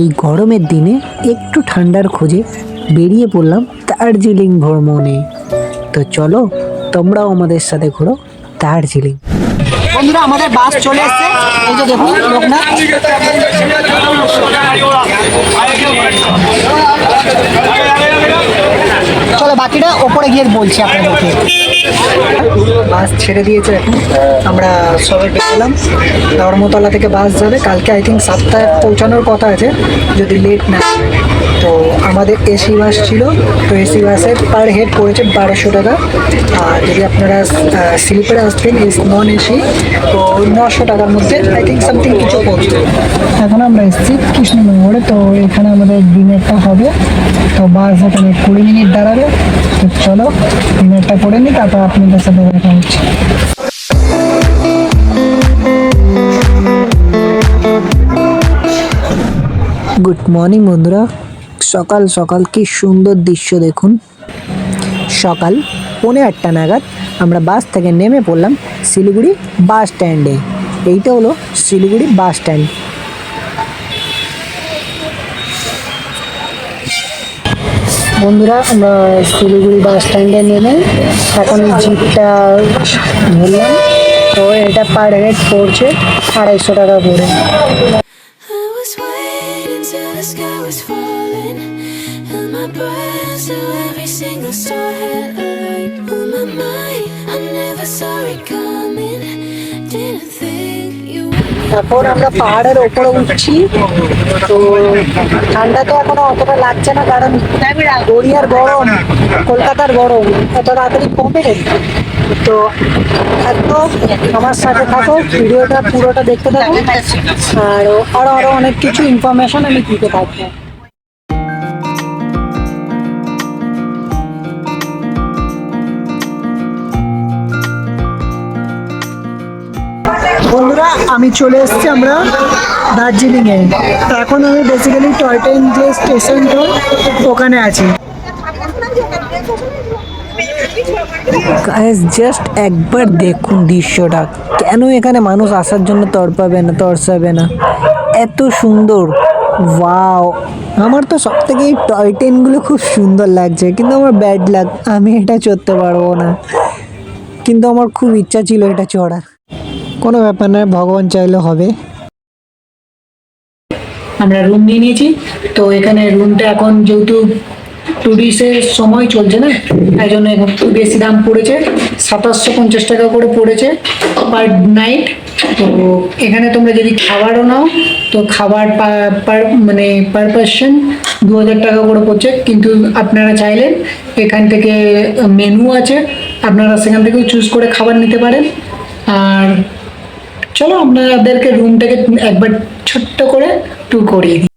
এই গরমের দিনে একটু ঠান্ডার খোঁজে বেরিয়ে পড়লাম দার্জিলিং ভ্রমণে। তো চলো তোমরাও আমাদের সাথে ঘোরো দার্জিলিং। বন্ধুরা, আমাদের বাস চলে এসছে। এই যে দেখুন, লোকনাথ। চলো, বাকিটা ওপরে গিয়ে বলছি আপনাদেরকে। বাস ছেড়ে দিয়েছে। এখন আমরা সবে পেলাম ধর্মতলা থেকে বাস যাবে। কালকে আই থিঙ্ক সাতটায় পৌঁছানোর কথা আছে, যদি লেট না তো আমাদের এসি বাস ছিল, তো এসি বাসের পার হেড পড়েছে বারোশো টাকা। আর যদি আপনারা স্লিপারে আসবেন নন এসি তো নশো টাকার মধ্যে আই থিঙ্ক সামথিং কিছু পড়ছে এখন আমরা এসেছি কৃষ্ণনগরে তো এখানে আমাদের ডিনারটা হবে। তো বাস এখানে কুড়ি মিনিট দাঁড়াবে। তো চলো, ডিনারটা করে নিই, তারপর আপনাদের সাথে দেখা হচ্ছে। গুড মর্নিং বন্ধুরা। সকাল সকাল কি সুন্দর দৃশ্য দেখুন। সকাল পৌনে আটটা নাগাদ আমরা বাস থেকে নেমে পড়লাম শিলিগুড়ি বাস স্ট্যান্ডে। এইটা হলো শিলিগুড়ি বাস স্ট্যান্ড। বন্ধুরা, আমরা শিলিগুড়ি বাস স্ট্যান্ডে নেমে এখন জিপটা ধরলাম। তো এটা পার হেড পড়ছে আড়াইশো টাকা করে। তারপর আমরা পাহাড়ের ওপরে উঠছি। তো ঠান্ডা তো এখনও অতটা লাগছে না, কারণ গড়িয়ার গরম, কলকাতার গরম, এত তাড়াতাড়ি কমে তো এত আমার সাথে থাকো, ভিডিওটা পুরোটা দেখতে থাকো। আর আরও আরও অনেক কিছু ইনফরমেশন আমি দিতে থাকব। বন্ধুরা, আমি চলে এসেছি আমরা দার্জিলিংয়ে। এখন আমি বেসিক্যালি টয় ট্রেন যে স্টেশনটা ওখানে আছি। জাস্ট একবার দেখুন দৃশ্যটা। কেন এখানে মানুষ আসার জন্য তড়পাবে না, তরসাবে না? এত সুন্দর। ওয়াও আমার তো সব থেকে এই টয় ট্রেনগুলো খুব সুন্দর লাগছে, কিন্তু আমার ব্যাড লাগ আমি এটা চড়তে পারব না। কিন্তু আমার খুব ইচ্ছা ছিল এটা চড়ার। কোনো ব্যাপার না, ভগবান চাইলে হবে। আমরা রুম নিয়ে নিয়েছি। তো এখানে রুমটা এখন যেহেতু টুরিস্টের সময় চলছে না, তাই জন্য একটু বেশি দাম পড়েছে। সাতাশশো পঞ্চাশ টাকা করে পড়েছে পার নাইট তো এখানে তোমরা যদি খাবারও নাও, তো খাবার পার মানে পার পার্সন দু হাজার টাকা করে পড়ছে। কিন্তু আপনারা চাইলেন এখান থেকে মেনু আছে, আপনারা সেখান থেকেও চুজ করে খাবার নিতে পারেন। আর চলো আপনাদেরকে রুমটাকে একবার ছোট্ট করে ট্যুর করিয়ে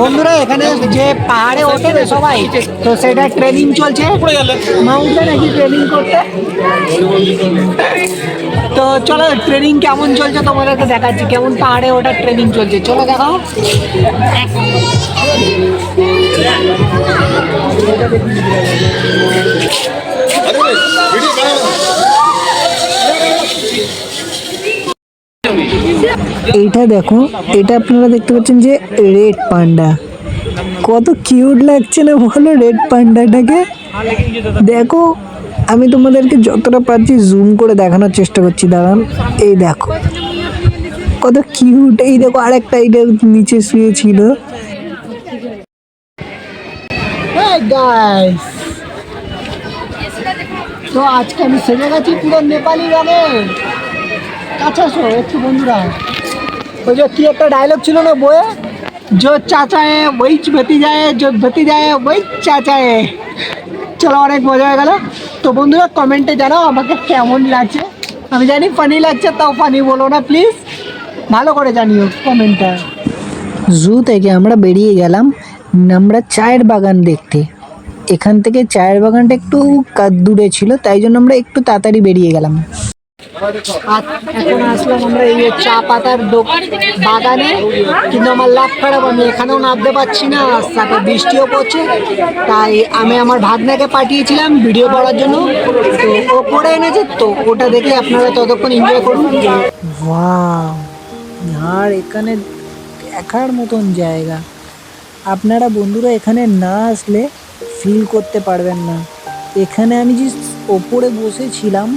বন্ধুরা, এখানে যে পাহাড়ে ওঠে না সবাই, তো সেটা ট্রেনিং চলছে। মাউন্টে নাকি ট্রেনিং করতে? তো চলো ট্রেনিং কেমন চলছে তোমাদেরকে দেখাচ্ছি, কেমন পাহাড়ে ওঠার ট্রেনিং চলছে। চলো দেখাও। এইটা দেখো, এটা আপনারা দেখতে পাচ্ছেন যে রেড পান্ডা। কত কিউট লাগছে না বলো রেড পান্ডাটাকে? দেখো, আমি তোমাদেরকে যতটা পারছি জুম করে দেখানোর চেষ্টা করছি, দাঁড়ান। এই দেখো, কত কিউট। এই দেখো, আরেকটা এইটা নিচে শুয়েছিল। তো আজকে আমি সেজে গেছি পুরো নেপালি রঙে আসো, একটু বন্ধুরা। ওই যে কি একটা ডায়লগ ছিল না বইয়ে जो চাচা है वही भती जाए जो भती जाए वही চাচা है চলো অনেক মজা হয়ে গেল তো বন্ধুরা কমেন্টে জানাও আমাকে কেমন লাগছে আমি জানি ফানি লাগছে তাও ফানি বলো না প্লিজ ভালো করে জানিও কমেন্টটা জু থেকে আমরা বেরিয়ে গেলাম আমরা চায়ের বাগান দেখতে এখান থেকে চায়ের বাগানটা একটু কাদ দূরে ছিল তাই জন্য আমরা একটু তাড়াতাড়ি বেরিয়ে গেলাম আর এখন আসলাম আমরা এই চা পাতার বাগানে। কিন্তু আমার লাভ খারাপ, আমি এখানেও নামতে পারছি না সাথে বৃষ্টিও পড়ছে। তাই আমি আমার ভাগনাকে পাঠিয়েছিলাম ভিডিও করার জন্য। তো ও করে এনেছে, তো ওটা দেখে আপনারা ততক্ষণ এনজয় করুন। আর এখানে দেখার মতন জায়গা। আপনারা বন্ধুরা এখানে না আসলে ফিল করতে পারবেন না। এখানে আমি যে ওপরে বসেছিলাম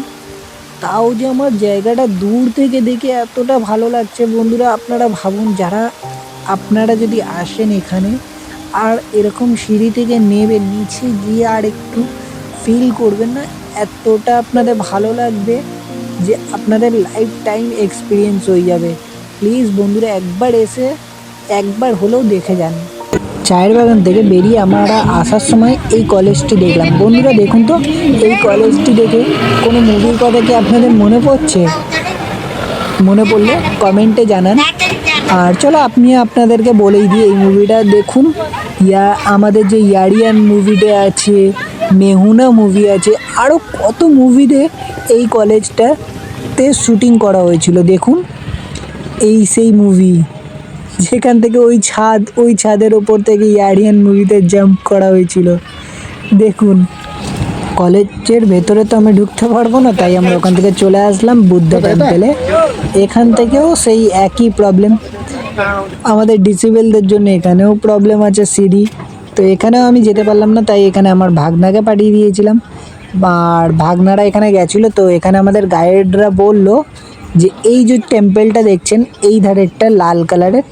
তাও যে আমার জায়গাটা দূর থেকে দেখে এতটা ভালো লাগছে বন্ধুরা, আপনারা ভাবুন, যারা আপনারা যদি আসেন এখানে আর এরকম সিঁড়ি থেকে নেবে নিচে গিয়ে আর একটু ফিল করবেন না, এতটা আপনাদের ভালো লাগবে যে আপনাদের লাইফ টাইম এক্সপিরিয়েন্স হয়ে যাবে। প্লিজ বন্ধুরা, একবার এসে একবার হলেও দেখে যান। চায়ের বাগান থেকে বেরিয়ে আমরা আসার সময় এই কলেজটি দেখলাম। বন্ধুরা, দেখুন তো, এই কলেজটি দেখে কোনো মুভির কথা কি আপনাদের মনে পড়ছে? মনে পড়লে কমেন্টে জানান। আর চলো আপনি আপনাদেরকে বলেই দিই, এই মুভিটা দেখুন। ইয়া, আমাদের যে ইয়ারিয়ান মুভিটা আছে, মেহুনা মুভি আছে আরও কত মুভিতে এই কলেজটাতে শুটিং করা হয়েছিল। দেখুন, এই সেই মুভি যেখান থেকে ওই ছাদ ওই ছাদের ওপর থেকে ইয়ারিয়ান মুভিতে জাম্প করা হয়েছিল। দেখুন কলেজের ভেতরে তো আমি ঢুকতে পারব না তাই আমরা ওখান থেকে চলে আসলাম বুদ্ধ টেম্পেলে এখান থেকেও সেই একই প্রবলেম আমাদের ডিসেবলদের জন্য এখানেও প্রবলেম আছে সিঁড়ি। তো এখানেও আমি যেতে পারলাম না তাই এখানে আমার ভাগনাকে পাঠিয়ে দিয়েছিলাম। আর ভাগনারা এখানে গেছিল তো এখানে আমাদের গাইডরা বলল যে এই যে টেম্পেলটা দেখছেন, এই ধারেরটা লাল কালারের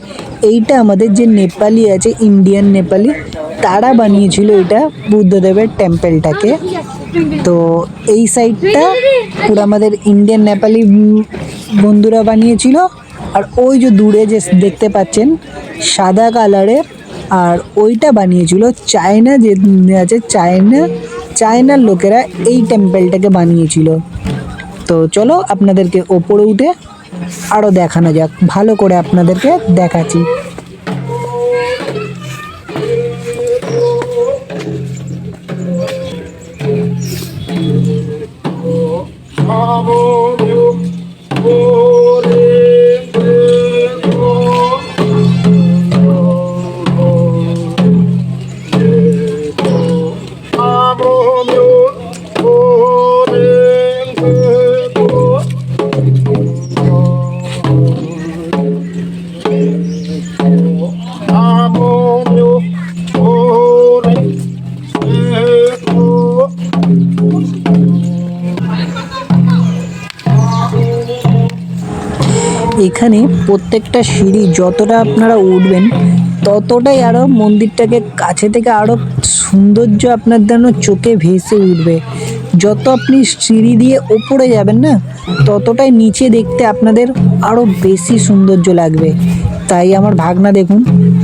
এইটা আমাদের যে নেপালি আছে ইন্ডিয়ান নেপালি, তারা বানিয়েছিল এটা বুদ্ধদেবের টেম্পেলটাকে তো এই সাইডটা পুরো আমাদের ইন্ডিয়ান নেপালি বন্ধুরা বানিয়েছিল। আর ওই যে দূরে যে দেখতে পাচ্ছেন, সাদা কালারের আর ওইটা বানিয়েছিল চায়না যে আছে, চায়না, চায়নার লোকেরা এই টেম্পেলটাকে বানিয়েছিল। তো চলো আপনাদেরকে ওপরে উঠে আরও দেখানো যাক। ভালো করে আপনাদেরকে দেখাচ্ছি। এখানে প্রত্যেকটা সিঁড়ি যতটা আপনারা উঠবেন, ততটাই আরও মন্দিরটাকে কাছে থেকে আরও সৌন্দর্য আপনার যেন চোখে ভেসে উঠবে। যত আপনি সিঁড়ি দিয়ে ওপরে যাবেন না, ততটাই নিচে দেখতে আপনাদের আরও বেশি সৌন্দর্য লাগবে। তাই আমার ভাগনা দেখুন,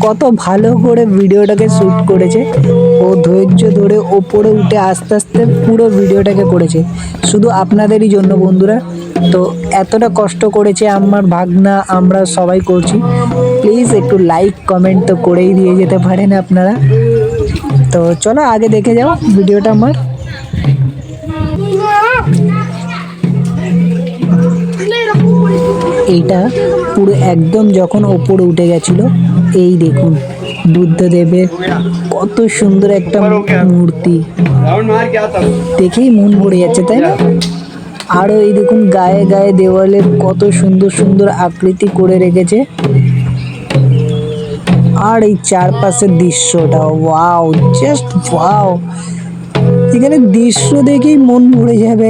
কত ভালো করে ভিডিওটাকে শ্যুট করেছে। ও ধৈর্য ধরে ওপরে উঠে আস্তে আস্তে পুরো ভিডিওটাকে করেছে। শুধু আপনাদেরই জন্য বন্ধুরা, তো এতটা কষ্ট করেছে আমার ভাগনা, আমরা সবাই করছি। প্লিজ একটু লাইক কমেন্ট তো করেই দিয়ে যেতে পারেন আপনারা। তো চলো আগে দেখে যাও ভিডিওটা আমার। এইটা পুরো একদম যখন ওপরে উঠে গেছিল, এই দেখুন, বুদ্ধদেবের কত সুন্দর একটা মূর্তি। দেখেই মন ভরে যাচ্ছে, তাই না? আরও এই দেখুন, গায়ে গায়ে দেওয়ালের কত সুন্দর সুন্দর আকৃতি করে রেখেছে। আর এই চারপাশের দৃশ্যটা, ওয়াও জাস্ট ওয়াও। এখানে দৃশ্য দেখেই মন ভরে যাবে।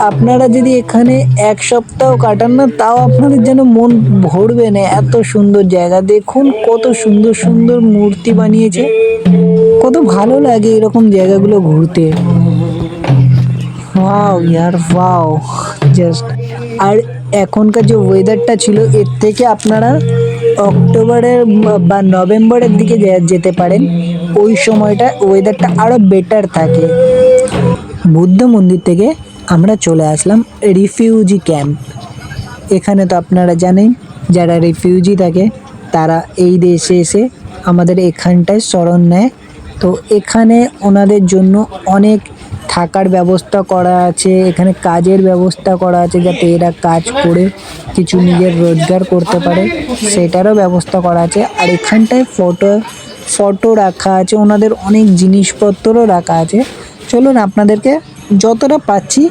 আপনারা যদি এখানে এক সপ্তাহ কাটান না, তাও আপনাদের যেন মন ভরবে না। এত সুন্দর জায়গা। দেখুন কত সুন্দর সুন্দর মূর্তি বানিয়েছে। কত ভালো লাগে এরকম জায়গাগুলো ঘুরতে। ওয়াও ইয়ার ওয়াও জাস্ট আর এখনকার যে ওয়েদারটা ছিল, এর থেকে আপনারা অক্টোবরের বা নভেম্বরের দিকে যেতে পারেন, ওই সময়টা ওয়েদারটা আরও বেটার থাকে। বুদ্ধ মন্দির থেকে আমরা চলে আসলাম রিফিউজি ক্যাম্প। এখানে তো আপনারা জানেন, যারা রিফিউজি থাকে, তারা এই দেশে এসে আমাদের এখানটায় শরণ নেয়। তো এখানে ওনাদের জন্য অনেক থাকার ব্যবস্থা করা আছে, এখানে কাজের ব্যবস্থা করা আছে যাতে এরা কাজ করে কিছু নিজের রোজগার করতে পারে, সেটারও ব্যবস্থা করা আছে। আর এখানটায় ফটো ফটো রাখা আছে, ওনাদের অনেক জিনিসপত্রও রাখা আছে। চলুন আপনাদেরকে যতটা পাচ্ছি,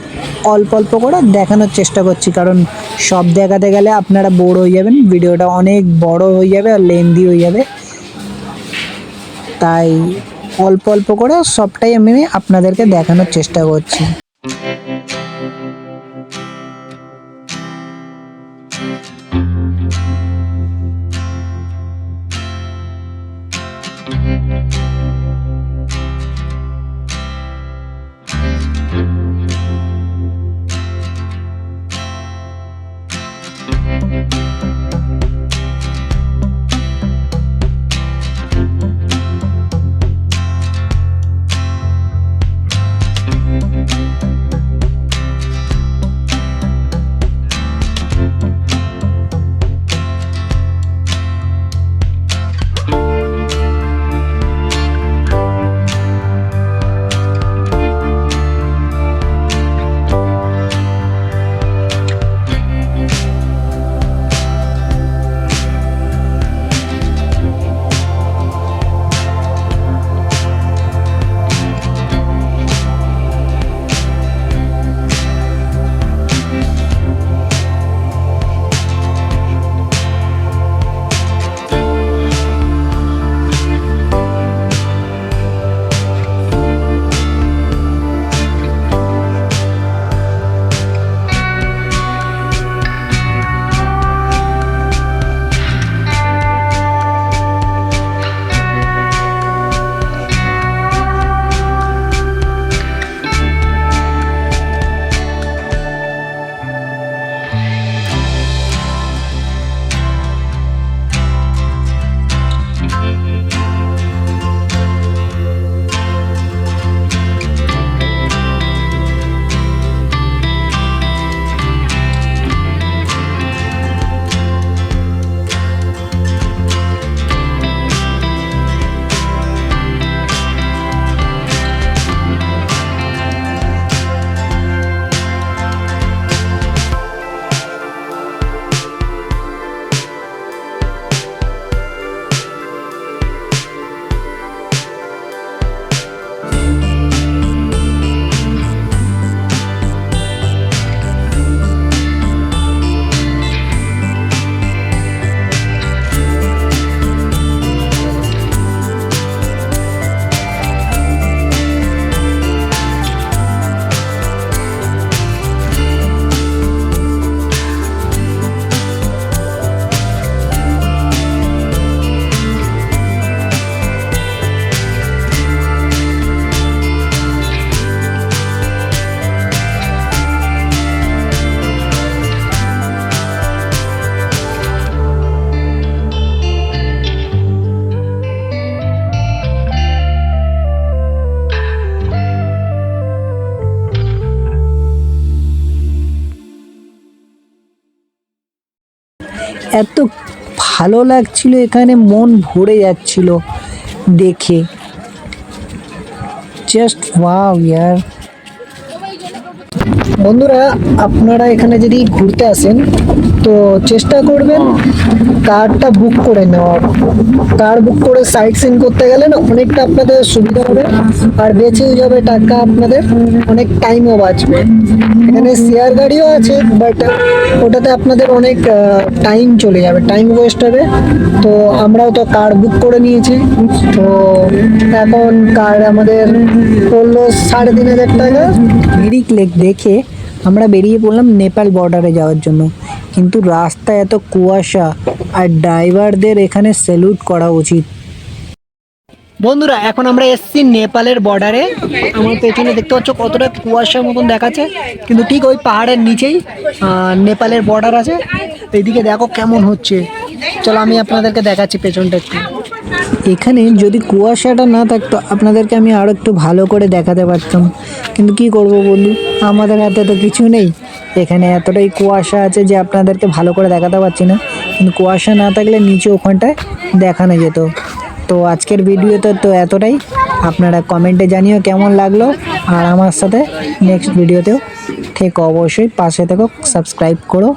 অল্প অল্প করে দেখানোর চেষ্টা করছি। কারণ সব দেখাতে গেলে আপনারা বোর হয়ে যাবেন, ভিডিওটা অনেক বড় হয়ে যাবে আর লেন্দি হয়ে যাবে। তাই অল্প অল্প করে সবটাই আমি আপনাদেরকে দেখানোর চেষ্টা করছি। এত ভালো লাগছিল, এখানে মন ভরে যাচ্ছিল দেখে। জাস্ট ওয়াও ইয়ার বন্ধুরা, আপনারা এখানে যদি ঘুরতে আসেন তো চেষ্টা করবেন কারটা বুক করে নেওয়ার। কার বুক করে সাইট সিন করতে গেলে না অনেকটা আপনাদের সুবিধা হবে। আর বেঁচেও যাবে টাকা আপনাদের, অনেক টাইমও বাঁচবে। এখানে শেয়ার গাড়িও আছে বাট ওটাতে আপনাদের অনেক টাইম চলে যাবে টাইম ওয়েস্ট হবে। তো আমরাও তো কার বুক করে নিয়েছি। তো এখন কার আমাদের পড়ল সাড়ে তিন হাজার টাকা। মিরিক লেক দেখে আমরা বেরিয়ে পড়লাম নেপাল বর্ডারে যাওয়ার জন্য। কিন্তু রাস্তায় এত কুয়াশা আর ড্রাইভারদের এখানে স্যালুট করা উচিত। বন্ধুরা, এখন আমরা এসছি নেপালের বর্ডারে আমার পেছনে দেখতে পাচ্ছ কতটা কুয়াশার মতন দেখাচ্ছে। কিন্তু ঠিক ওই পাহাড়ের নিচেই নেপালের বর্ডার আছে। এইদিকে দেখো কেমন হচ্ছে। চলো আমি আপনাদেরকে দেখাচ্ছি পেছনটা একটু। এখানে যদি কুয়াশাটা না থাকতো, আপনাদেরকে আমি আরও একটু ভালো করে দেখাতে পারতাম। কিন্তু কি করব বন্ধু? আমাদের হাতে তো কিছু নেই। এখানে এতটাই কুয়াশা আছে যে আপনাদেরকে ভালো করে দেখাতে পারছি না। কিন্তু কুয়াশা না থাকলে নিচে ওখানটায় দেখানো যেত। তো আজকের ভিডিওতে তো এতটাই। আপনারা কমেন্টে জানিও কেমন লাগল। আর আমার সাথে নেক্সট ভিডিওতেও ঠিক অবশ্যই পাশে থেকো সাবস্ক্রাইব করো।